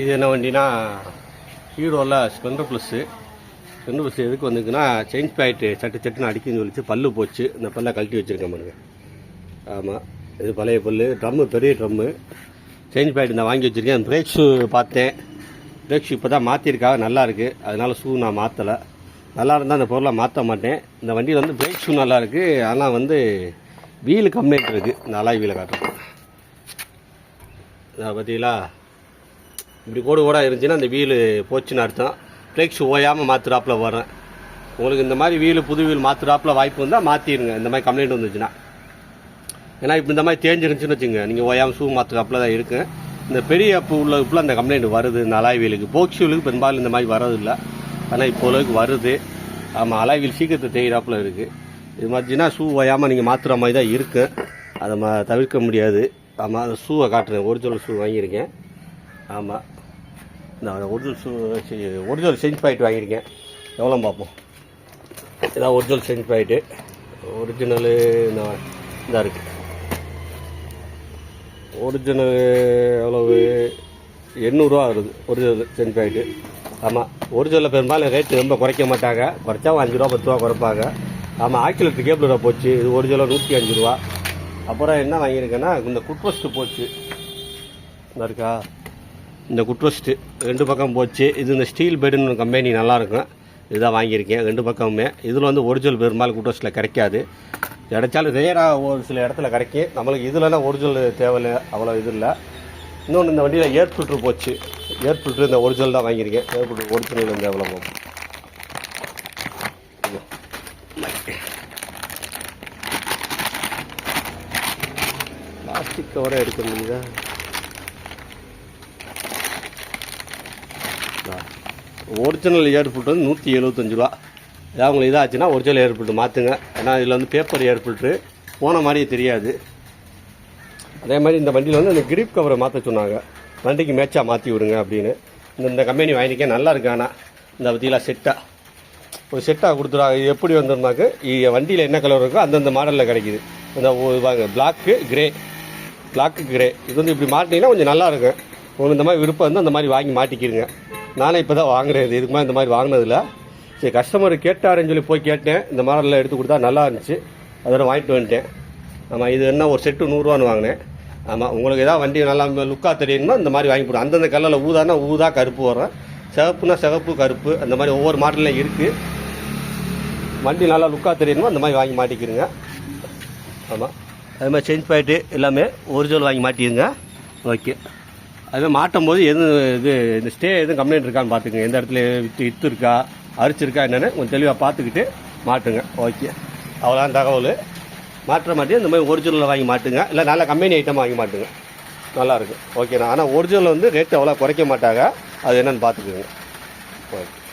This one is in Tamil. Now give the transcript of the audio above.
இது என்ன வண்டினா ஹீரோவில் ஸ்பெண்டர் ப்ளஸ்ஸு ஸ்பெண்டர் ப்ளஸ் எதுக்கு வந்துக்குன்னா செயின் பாயிண்ட்டு சட்டு சட்டுன்னு அடிக்குன்னு சொல்லிச்சு பல்லு போச்சு. இந்த பல்லை கழட்டி வச்சுருக்கேன் பாருங்க. ஆமாம் இது பழைய பல் ட்ரம்மு பெரிய ட்ரம்மு. செயின் பாயிண்ட் நான் வாங்கி வச்சுருக்கேன். பிரேக் ஷூ பார்த்தேன். பிரேக் ஷூ இப்போ தான் மாற்றிருக்காங்க நல்லாயிருக்கு அதனால் ஷூ நான் மாற்றலை நல்லா இருந்தால் அந்த பொருளை மாற்ற மாட்டேன். இந்த வண்டியில் வந்து பிரேக் ஷூ நல்லாயிருக்கு ஆனால் வந்து வீல் கம்ப்ளைண்ட் இருக்குது இந்த அலாய் வீலை காட்டுறேன் அதை பார்த்தீங்களா? இப்படி கோடு கோடா இருந்துச்சுன்னா அந்த வீலு போச்சுன்னு அர்த்தம். ஃப்ளெக்ஸ் ஓயாமல் மாற்றுறாப்புல வரேன் உங்களுக்கு இந்த மாதிரி வீலு புது வீல் மாற்றுறாப்பில் வாய்ப்பு வந்தால் மாற்றிடுங்க இந்த மாதிரி கம்ப்ளைண்ட் வந்துச்சுன்னா. ஏன்னா இப்போ இந்த மாதிரி தேஞ்சிருந்துச்சுன்னு வச்சுங்க நீங்கள் ஓயாமல் ஷூ மாற்றுறாப்புல தான் இருக்குது இந்த பெரிய அப்போ உள்ள இப்போ அந்த கம்ப்ளைண்ட் வருது. இந்த அலாய் வீலுக்கு. போக் வீலுக்கு பெரும்பாலும் இந்த மாதிரி வரதில்லை ஆனால் இப்போ அளவுக்கு வருது. ஆமாம் அலாய் வீல் சீக்கிரத்தை தேய்கிறாப்பில் இருக்குது இது மாதிரினா ஷூ ஓயாமல் நீங்கள் மாற்றுற மாதிரி தான் இருக்குது அதை ம தவிர்க்க முடியாது. ஆமாம் அந்த ஷூவை காட்டுறேன். ஒரிஜினல் ஷூ வாங்கியிருக்கேன். ஆமாம் நான் original shoe original change point வாங்கியிருக்கேன். எவ்வளோ பார்ப்போம். இதான் ஒரிஜினல் செஞ்ச் பாயிண்ட்டு ஒரிஜினலு நான் இதாக இருக்குது ஒரிஜினல் எவ்வளவு? எண்ணூறுரூவா வருது ஒரிஜினல் செஞ்ச் பாயிண்ட்டு ஆமாம் ஒரிஜினலில் பெரும்பாலும் ரேட்டு ரொம்ப குறைக்க மாட்டாங்க. குறைச்சா அஞ்சு ரூபா பத்து ரூபா குறைப்பாங்க. ஆமாம் ஆக்கிலத்து கேபிள் ரூபா போச்சு. இது ஒரிஜினல் நூற்றி அஞ்சு ரூபா. அப்புறம் என்ன வாங்கியிருக்கேன்னா இந்த குட்வஸ்ட்டு போச்சு. இருக்கா? இந்த குட்வஸ்ட்டு ரெண்டு பக்கம் போச்சு. இது இந்த ஸ்டீல் பெட்டுன்னு கம்பெனி நல்லாயிருக்கும். இதுதான் வாங்கியிருக்கேன் ரெண்டு பக்கமுமே. இதில் வந்து ஒரிஜினல் பெரும்பாலும் குட்வஸ்ட்டில் கிடைக்காது. கிடைச்சாலும் ரேராக ஒரு சில இடத்துல கிடைக்கும் நம்மளுக்கு இதுலலாம் ஒரிஜினல் தேவையில்லை அவ்வளோ இது இல்லை. இன்னொன்று இந்த வண்டியில் ஏர் ஃபில்ட்ரு போச்சு. ஏர் ஃபில்ட்ரு இந்த ஒரிஜினல் தான் வாங்கியிருக்கேன். ஏர் ஃபில்ட்ரு ஒரிஜினல் இந்த எவ்வளோ போகும்? பிளாஸ்டிக் கவரை எடுக்க முடியுதா? ஒரிஜினல் ஏர்ஃபில்ட்ரு வந்து நூற்றி எழுபத்தஞ்சு ரூபா. ஏதாவது உங்களுக்கு இதாச்சுன்னா ஒரிஜினல் ஏர்ஃபில்ட்ரு மாற்றுங்க ஏன்னா இதில் வந்து பேப்பர் ஏர்ஃபில்ட்ரு போன மாதிரியே தெரியாது. அதே மாதிரி இந்த வண்டியில் வந்து அந்த கிரிப் கவரை மாற்ற சொன்னாங்க. வண்டிக்கு மேட்சாக மாற்றி விடுங்க அப்படின்னு. இந்த இந்த கம்பெனி வாங்கிக்க நல்லா இருக்கு ஆனால் இந்த பற்றிலாம் செட்டாக ஒரு செட்டாக கொடுத்துருவாங்க இது எப்படி வந்தோம்னாக்க வண்டியில் என்ன கலர் இருக்கோ அந்தந்த மாடலில் கிடைக்கிது. இந்த ஒ- வாங்க பிளாக்கு கிரே பிளாக்கு கிரே இது வந்து இப்படி மாட்டினீங்கன்னா கொஞ்சம் நல்லா இருக்கும். உங்களுக்கு இந்த மாதிரி விருப்பம் வந்து அந்த மாதிரி வாங்கி மாட்டிக்கிடுங்க. நானே இப்போ தான் வாங்குறேன். இது இதுக்கு மாதிரி இந்த மாதிரி வாங்கினதில்ல. சரி கஸ்டமர் கேட்டாருன்னு சொல்லி போய் கேட்டேன். இந்த மாடலில் எடுத்து கொடுத்தா நல்லா இருந்துச்சு. அதோட வாங்கிட்டு வந்துட்டேன். ஆமாம் இது என்ன ஒரு செட்டு நூறுரூவான்னு வாங்கினேன். ஆமாம் உங்களுக்கு எதாவது வண்டி நல்லா லுக்காக தெரியணுமோ இந்த மாதிரி வாங்கி போடும் அந்தந்த கலரில் ஊதானா ஊதா கருப்பு வரும். சிவப்புனா சிவப்பு கருப்பு. அந்த மாதிரி ஒவ்வொரு மாடலில் இருக்குது வண்டி நல்லா லுக்காக தெரியணுமோ அந்த மாதிரி வாங்கி மாட்டிக்கிறங்க ஆமாம் அது மாதிரி சேஞ்ச் பாயிண்ட்டு எல்லாமே ஒரிஜினல் வாங்கி மாட்டிடுங்க. ஓகே அது மாட்டும் போது எது இது இந்த ஸ்டே எதுவும் கம்ப்ளைண்ட் இருக்கான்னு பார்த்துக்குங்க. எந்த இடத்துல வித்து வித்து இருக்கா அரிச்சிருக்கா என்னென்னு கொஞ்சம் தெளிவாக பார்த்துக்கிட்டு மாட்டுங்க. ஓகே அவ்வளோதான் தகவல். மாற்ற மாட்டேன் இந்த மாதிரி ஒரிஜினலில் வாங்கி மாட்டுங்க. இல்லை நல்ல கம்பெனி ஐட்டம் வாங்கி மாட்டுங்க. நல்லாயிருக்கும் ஓகேண்ணா ஆனால் ஒரிஜினல் வந்து ரேட் அவ்வளோ குறைக்க மாட்டாங்க. அது என்னன்னு பார்த்துக்குங்க. ஓகே